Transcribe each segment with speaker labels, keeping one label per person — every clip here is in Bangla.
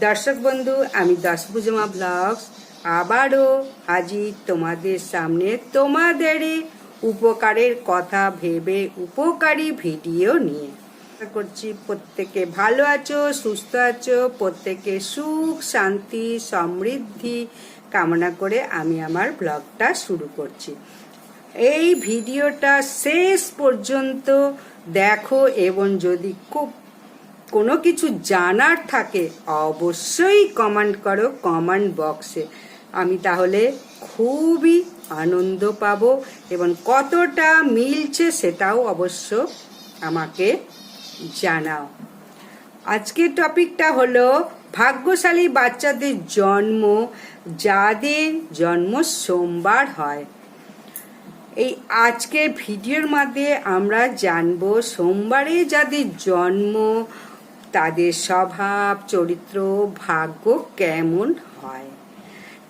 Speaker 1: দর্শক বন্ধু, আমি দশভুজমা ব্লগস। আবারও হাজির তোমাদের সামনে তোমাদেরই উপকারের কথা ভেবে, উপকারী ভিডিও নিয়ে। করছি প্রত্যেকে ভালো আছো, সুস্থ আছো, প্রত্যেকে সুখ, শান্তি, সমৃদ্ধি কামনা করে আমি আমার ব্লগটা শুরু করছি। এই ভিডিওটা শেষ পর্যন্ত দেখো এবং যদি খুব কোনো কিছু জানার থাকে, অবশ্যই কমেন্ট করো, কমেন্ট বক্সে। আমি তাহলে খুবই আনন্দ পাবো এবং কতটা মিলছে সেটাও অবশ্য আমাকে জানাও। আজকের টপিকটা হলো ভাগ্যশালী বাচ্চাদের জন্ম, যাদের জন্ম সোমবার হয়। এই আজকের ভিডিওর মধ্যে আমরা জানব, সোমবারে যাদের জন্ম তাদের স্বভাব, চরিত্র, ভাগ্য কেমন হয়?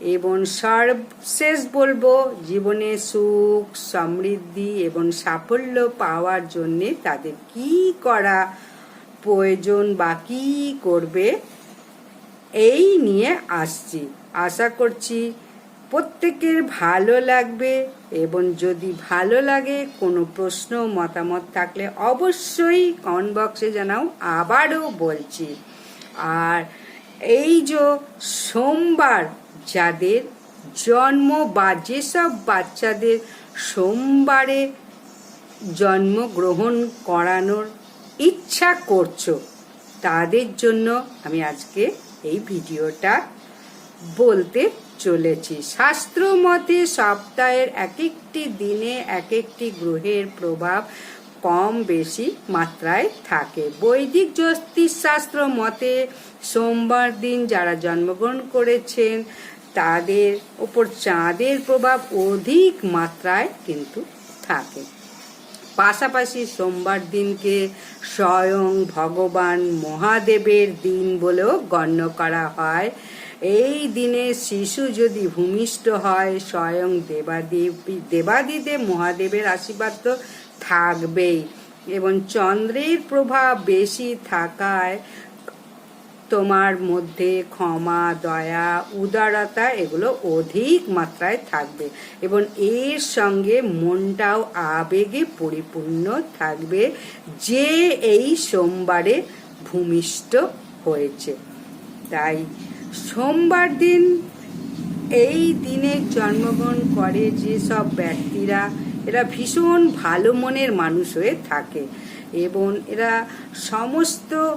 Speaker 1: এবং সর্বশেষ বলব, জীবনে সুখ, সমৃদ্ধি এবং সাফল্য পাওয়ার জন্যে তাদের কি করা প্রয়োজন বা কি করবে? এই নিয়ে আসছি। আশা করছি প্রত্যেকের ভালো লাগবে এবং যদি ভালো লাগে, কোনো প্রশ্ন, মতামত থাকলে অবশ্যই কমেন্ট বক্সে জানাও, আবারও বলছি। আর এই যে সোমবার যাদের জন্ম বা যেসব বাচ্চাদের সোমবারে জন্মগ্রহণ করানোর ইচ্ছা করছ, তাদের জন্য আমি আজকে এই ভিডিওটা বলতে চলেছি। শাস্ত্র মতে সপ্তাহের এক একটি দিনে এক একটি গ্রহের প্রভাব কম বেশি মাত্রায় থাকে। বৈদিক জ্যোতিষশাস্ত্র মতে সোমবার দিন যারা জন্মগ্রহণ করেছেন, তাদের ওপর চাঁদের প্রভাব অধিক মাত্রায় কিন্তু থাকে। পাশাপাশি সোমবার দিনকে স্বয়ং ভগবান মহাদেবের দিন বলেও গণ্য করা হয়। এই দিনে শিশু যদি ভূমিষ্ঠ হয়, স্বয়ং দেবাদেব দেবাদিদেব মহাদেবের আশীর্বাদ তো থাকবেই। এবং চন্দ্রের প্রভাব বেশি থাকায় তোমার মধ্যে ক্ষমা, দয়া, উদারতা এগুলো অধিক মাত্রায় থাকবে। এবং এর সঙ্গে মনটাও আবেগে পরিপূর্ণ থাকবে যে এই সোমবারে ভূমিষ্ঠ হয়েছে। তাই সোমবার দিন এই দিনে জন্মগ্রহণ করে যেসব ব্যক্তিরা, এরা ভীষণ ভালো মনের মানুষ হয়ে থাকে এবং এরা সমস্ত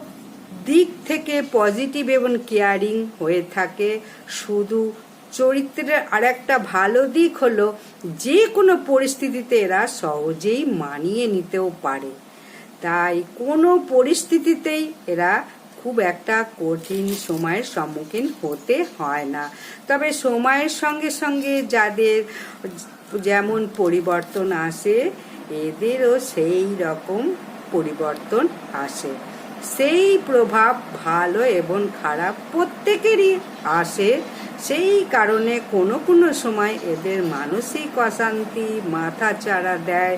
Speaker 1: দিক থেকে পজিটিভ এবং কেয়ারিং হয়ে থাকে। শুধু চরিত্রের আর একটা ভালো দিক হলো, যে কোনো পরিস্থিতিতে এরা সহজেই মানিয়ে নিতেও পারে। তাই কোনো পরিস্থিতিতেই এরা খুব একটা কঠিন সময়ের সম্মুখীন হতে হয় না। তবে সময়ের সঙ্গে সঙ্গে যাদের যেমন পরিবর্তন আসে, এদেরও সেই রকম পরিবর্তন আসে। সেই প্রভাব ভালো এবং খারাপ প্রত্যেকেরই আসে। সেই কারণে কোনো কোনো সময় এদের মানসিক অশান্তি, মাথা চাড়া দেয়।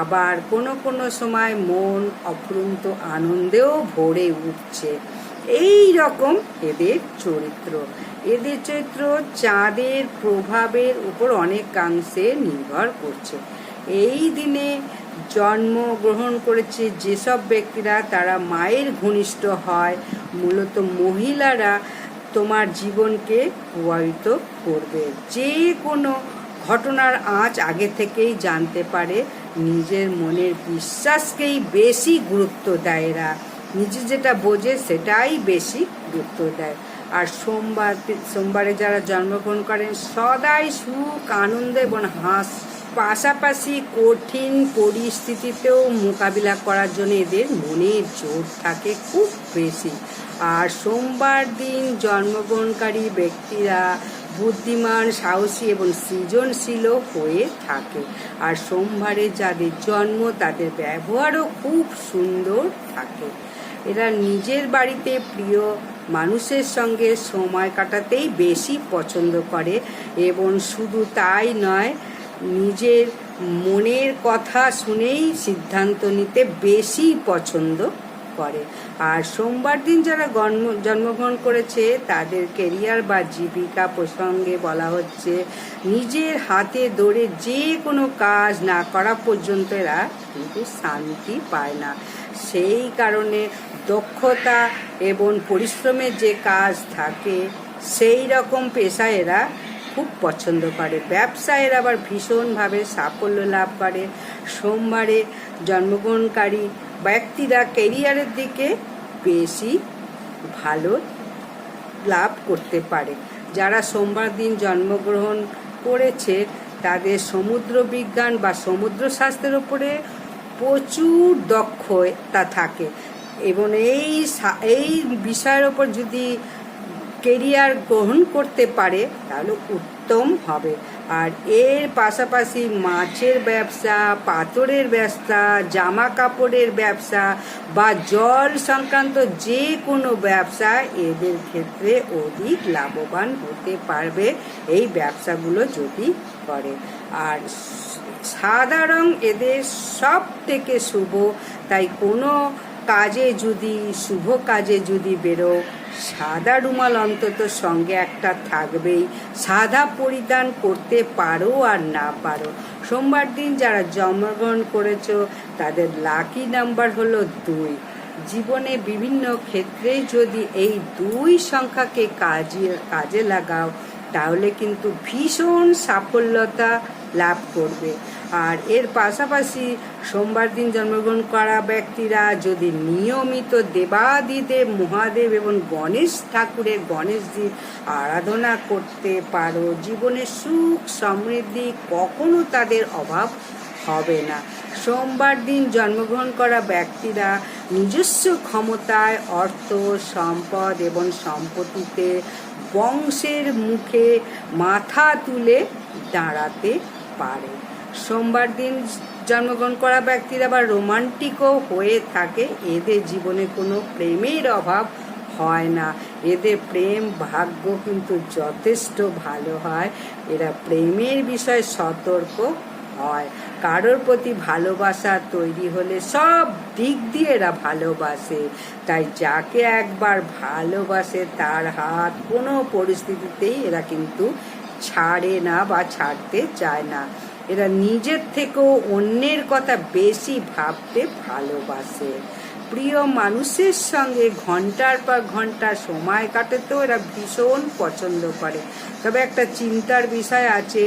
Speaker 1: আবার কোনো কোনো সময় মন অফুরন্ত আনন্দেও ভরে উঠছে। এই রকম এদের চরিত্র। এদের চরিত্র চাঁদের প্রভাবের উপর অনেকাংশে নির্ভর করছে। এই দিনে জন্মগ্রহণ করেছে যেসব ব্যক্তিরা, তারা মায়ের ঘনিষ্ঠ হয়। মূলত মহিলারা তোমার জীবনকে প্রভাবিত করবে। যে কোনো ঘটনার আঁচ আগে থেকেই জানতে পারে। নিজের মনের বিশ্বাসকেই বেশি গুরুত্ব দেয় এরা। নিজে যেটা বোঝে, সেটাই বেশি গুরুত্ব দেয়। আর সোমবার, সোমবারে যারা জন্মগ্রহণ করেন, সদাই সুখ, আনন্দ এবং হাস পাশাপাশি কঠিন পরিস্থিতিতেও মোকাবিলা করার জন্য এদের মনের জোর থাকে খুব বেশি। আর সোমবার দিন জন্মগ্রহণকারী ব্যক্তিরা বুদ্ধিমান, সাহসী এবং সৃজনশীলও হয়ে থাকে। আর সোমবারে যাদের জন্ম, তাদের ব্যবহারও খুব সুন্দর থাকে। এরা নিজের বাড়িতে প্রিয় মানুষের সঙ্গে সময় কাটাতেই বেশি পছন্দ করে এবং শুধু তাই নয় নিজের মনের কথা শুনেই সিদ্ধান্ত নিতে বেশি পছন্দ করে। আর সোমবার দিন যারা জন্ম জন্মগ্রহণ করেছে, তাদের কেরিয়ার বা জীবিকা প্রসঙ্গে বলা হচ্ছে, নিজের হাতে দৌড়ে যে কোনো কাজ না করা পর্যন্ত এরা কিন্তু শান্তি পায় না। সেই কারণে দক্ষতা এবং পরিশ্রমের যে কাজ থাকে, সেই রকম পেশা এরা খুব পছন্দ করে। ব্যবসায়ের আবার ভীষণভাবে সাফল্য লাভ করে। সোমবারে জন্মগ্রহণকারী ব্যক্তিরা কেরিয়ারের দিকে বেশি ভালো লাভ করতে পারে। যারা সোমবার দিন জন্মগ্রহণ করেছে, তাদের সমুদ্র বিজ্ঞান বা সমুদ্র স্বাস্থ্যের উপরে প্রচুর দক্ষতা থাকে। এবং এই এই বিষয়ের ওপর যদি কেরিয়ার গ্রহণ করতে পারে, তাহলে উত্তম হবে। আর এর পাশাপাশি মাছের ব্যবসা, পাথরের ব্যবসা জামা কাপড়ের ব্যবসা বা জল সংক্রান্ত যে কোনো ব্যবসা এদের ক্ষেত্রে অধিক লাভবান হতে পারবে এই ব্যবসাগুলো যদি করে। আর সাদা রং এদের সব থেকে শুভ, তাই কোনো কাজে যদি, শুভ কাজে যদি বেরো সাদা রুমাল অন্তত সঙ্গে একটা থাকবেই। সাদা পরিধান করতে পারো আর না পারো। সোমবার দিন যারা জন্মগ্রহণ করেছ, তাদের লাকি নাম্বার হলো দুই। জীবনে বিভিন্ন ক্ষেত্রে যদি এই দুই সংখ্যাকে কাজে কাজে লাগাও, তাহলে কিন্তু ভীষণ সাফল্যতা লাভ করবে। আর এর পাশাপাশি সোমবার দিন জন্মগ্রহণ করা ব্যক্তিরা যদি নিয়মিত দেবাদিদেব মহাদেব এবং গণেশ ঠাকুরের গণেশজির আরাধনা করতে পারো, জীবনে সুখ সমৃদ্ধি কখনো তাদের অভাব হবে না। সোমবার দিন জন্মগ্রহণ করা ব্যক্তিরা নিজস্ব ক্ষমতায় অর্থ, সম্পদ এবং সম্পত্তিতে বংশের মুখে মাথা তুলে দাঁড়াতে পারে। সোমবার দিন জন্মগ্রহণ করা ব্যক্তিরা আবার রোমান্টিকও হয়ে থাকে। এদের জীবনে কোনো প্রেমের অভাব হয় না। এদের প্রেম ভাগ্য কিন্তু যথেষ্ট ভালো হয়। এরা প্রেমের বিষয়ে সতর্ক হয়। কারোর প্রতি ভালোবাসা তৈরি হলে সব দিক দিয়ে এরা ভালোবাসে। তাই যাকে একবার ভালোবাসে তার হাত কোনো পরিস্থিতিতেই এরা কিন্তু ছাড়ে না বা ছাড়তে চায় না। এরা নিজের থেকেও অন্যের কথা বেশি ভাবতে ভালোবাসে। প্রিয় মানুষের সঙ্গে ঘণ্টার পর ঘণ্টা সময় কাটাতেও এরা ভীষণ পছন্দ করে। তবে একটা চিন্তার বিষয় আছে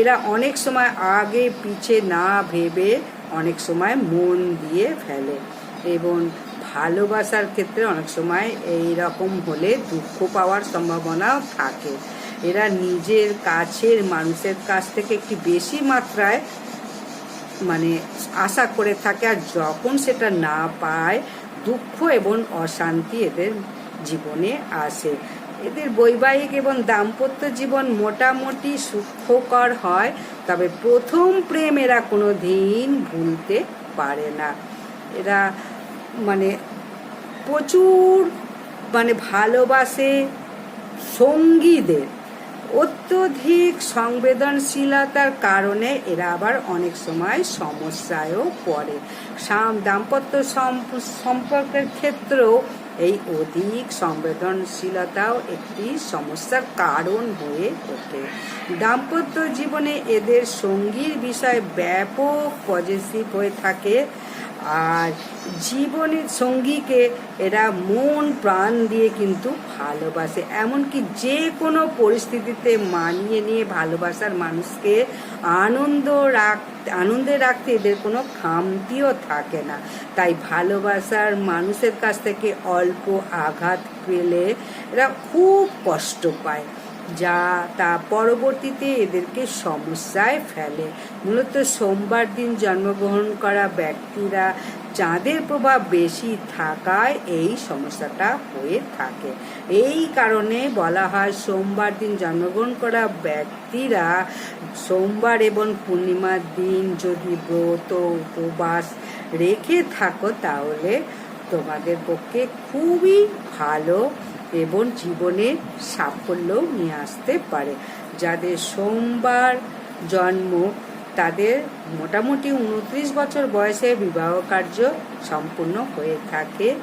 Speaker 1: এরা অনেক সময় আগে পিছে না ভেবে অনেক সময় মন দিয়ে ফেলে এবং ভালোবাসার ক্ষেত্রে অনেক সময় এই রকম হলে দুঃখ পাওয়ার সম্ভাবনাও থাকে। এরা নিজের কাছের মানুষের কাছ থেকে একটি বেশি মাত্রায় মানে আশা করে থাকে আর যখন সেটা না পায়, দুঃখ এবং অশান্তি এদের জীবনে আসে। এদের বৈবাহিক এবং দাম্পত্য জীবন মোটামুটি সুখকর হয়, তবে প্রথম প্রেম এরা কোনো দিন ভুলতে পারে না। এরা মানে প্রচুর মানে ভালোবাসে সঙ্গীদের। অত্যধিক সংবেদনশীলতার কারণে এরা আবার অনেক সময় সমস্যায়ও পড়ে। সাম- দাম্পত্য সম- সম্পর্কের ক্ষেত্রেও এই অধিক সংবেদনশীলতাও একটি সমস্যার কারণ হয়ে ওঠে। দাম্পত্য জীবনে এদের সঙ্গীর বিষয়ে ব্যাপক পজিটিভ হয়ে থাকে। আর জীবনের সঙ্গীকে এরা মন, প্রাণ দিয়ে কিন্তু ভালোবাসে। এমনকি যে কোনো পরিস্থিতিতে মানিয়ে নিয়ে ভালোবাসার মানুষকে আনন্দ রাখ, আনন্দে রাখতে এদের কোনো খামতিও থাকে না। তাই ভালোবাসার মানুষের কাছ থেকে অল্প আঘাত পেলে এরা খুব কষ্ট পায়। যা তা পরবর্তীতে এদেরকে সমস্যায় ফেলে। মূলত সোমবার দিন জন্মগ্রহণ করা ব্যক্তিরা চাঁদের প্রভাব বেশি থাকায় এই সমস্যাটা হয়ে থাকে। এই কারণে বলা হয় সোমবার দিন জন্মগ্রহণ করা ব্যক্তিরা সোমবার এবং পূর্ণিমার দিন যদি ব্রত, উপবাস রেখে থাকো তাহলে তোমাদের পক্ষে খুবই ভালো। এবং জীবনে সাফল্য নিয়ে আসতে পারে। যাদের সোমবার জন্ম, তাদের মোটামুটি উনত্রিশ বছর বয়সে বিবাহ কার্য সম্পূর্ণ হয়ে থাকে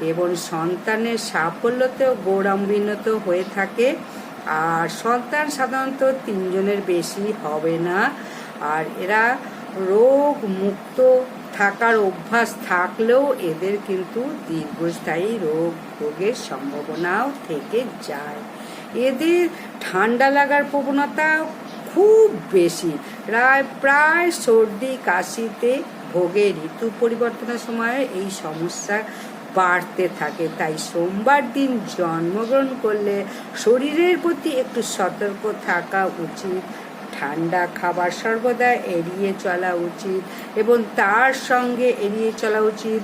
Speaker 1: এবং সন্তানের সাফল্যতেও গৌরবান্বিত হয়ে থাকে। আর সন্তান সাধারণত তিনজনের বেশি হবে না। আর এরা রোগ মুক্ত থাকার অভ্যাস থাকলেও এদের কিন্তু দীর্ঘস্থায়ী রোগ রোগের সম্ভাবনাও থেকে যায়। এদের ঠান্ডা লাগার প্রবণতা খুব বেশি। প্রায় প্রায় সর্দি, কাশিতে ভোগে ঋতু পরিবর্তনের সময় এই সমস্যা বাড়তে থাকে। তাই সোমবার দিন জন্মগ্রহণ করলে শরীরের প্রতি একটু সতর্ক থাকা উচিত। ঠান্ডা খাবার সর্বদা এড়িয়ে চলা উচিত এবং তার সঙ্গে এড়িয়ে চলা উচিত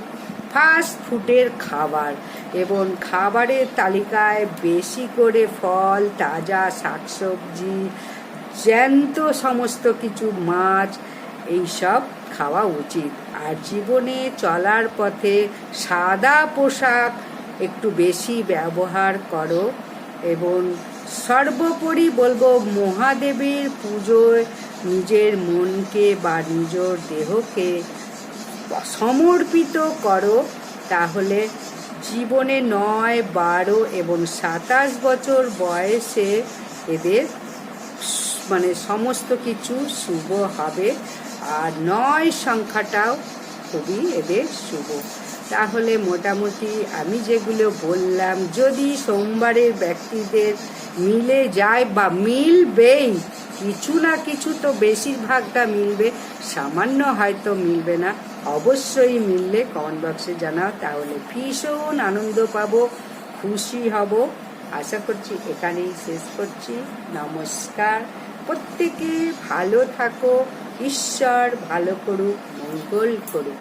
Speaker 1: ফাস্ট ফুডের খাবার এবং খাবারের তালিকায় বেশি করে ফল, তাজা শাকসবজি, জ্যান্ত সমস্ত কিছু, মাছ, এইসব খাওয়া উচিত। আর জীবনে চলার পথে সাদা পোশাক একটু বেশি ব্যবহার করো এবং সর্বোপরি বলব মহাদেবের পুজোয় নিজের মনকে বা নিজের দেহকে সমর্পিত করো। তাহলে জীবনে নয়, বারো এবং সাতাশ বছর বয়সে এদের মানে সমস্ত কিছু শুভ হবে। আর নয় সংখ্যাটাও খুবই এদের শুভ। তাহলে মোটামুটি আমি যেগুলো বললাম, যদি সোমবারের ব্যক্তিদের মিলে যায় বা মিলবেই। কিছু না কিছু তো বেশিরভাগটা মিলবে। সামান্য হয়তো মিলবে না। অবশ্যই মিললে কমেন্ট বক্সে জানাও, তাহলে ভীষণ আনন্দ পাবো, খুশি হব। আশা করছি এখানেই শেষ করছি। নমস্কার। প্রত্যেকে ভালো থাকো, ঈশ্বর ভালো করুক, মঙ্গল করুক।